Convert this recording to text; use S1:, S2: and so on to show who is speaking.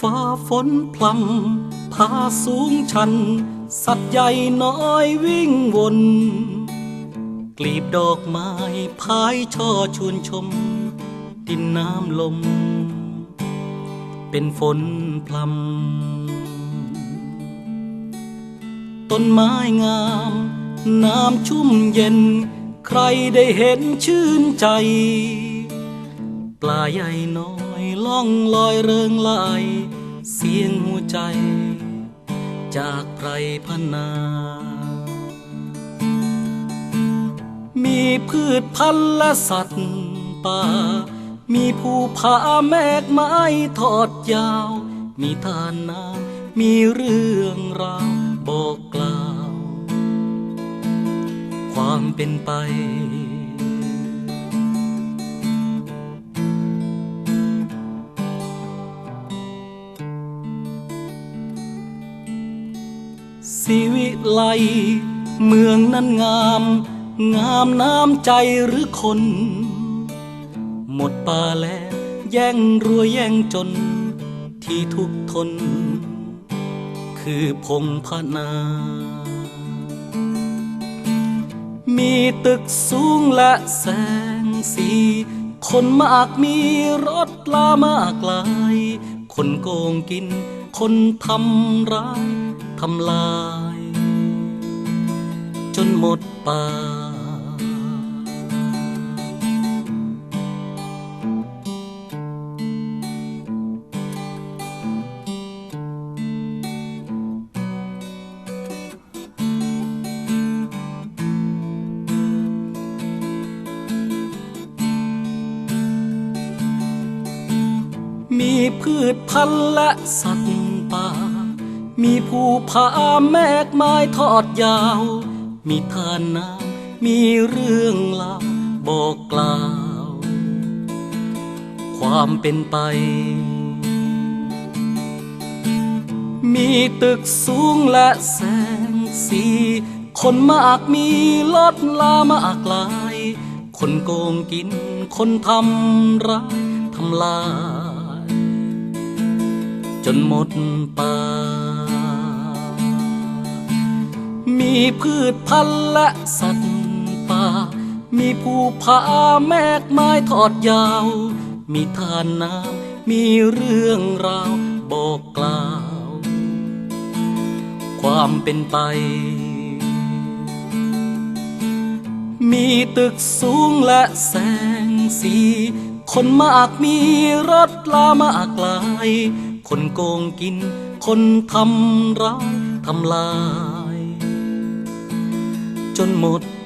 S1: ฟ้าฝนพลำพาสูงชัน สัตว์ใหญ่น้อยวิ่งวน กลีบดอกไม้พายช่อชวนชม ดินน้ำลม เป็นฝนพลำต้นไม้งาม น้ำชุ่มเย็น ใครได้เห็นชื่นใจ ปลาใหญ่น้อยล่องลอยเริงลายเสียงหัวใจ จากไพรพนา มีพืชพันธุ์และสัตว์ป่า มีภูผาแมกไม้ทอดยาว มีทานน้ำมีเรื่องราวบอกกล่าว ความเป็นไป สีวิไลเมืองนั้นงาม งามน้ำใจหรือคน หมดป่าแล้วแย่งรวยแย่งจน ที่ทุกทน คือพงพนา มีตึกสูงและแสงสี คนมากมีรถลามากลาย คนโกงกิน คนทำร้าย ทำลาย จนหมดป่า มีพืชพันธุ์และสัตว์ป่า ภูผาแมกไม้ทอดยาว มีทานน้ำมีเรื่องเล่าบอกกล่าว ความเป็นไป มีตึกสูงและแสงสี คนมากมีลดลามากลาย คนโกงกินคนทำร้ายทำลาย จนหมดไป มีพืชพันธุ์และสัตว์ป่า มีภูผาแมกไม้ทอดยาว มีทานน้ำมีเรื่องราวบอกกล่าว ความเป็นไป มีตึกสูงและแสงสี คนมากมีรถลามากลาย คนโกงกิน คนทำร้ายทำลาย จนหมด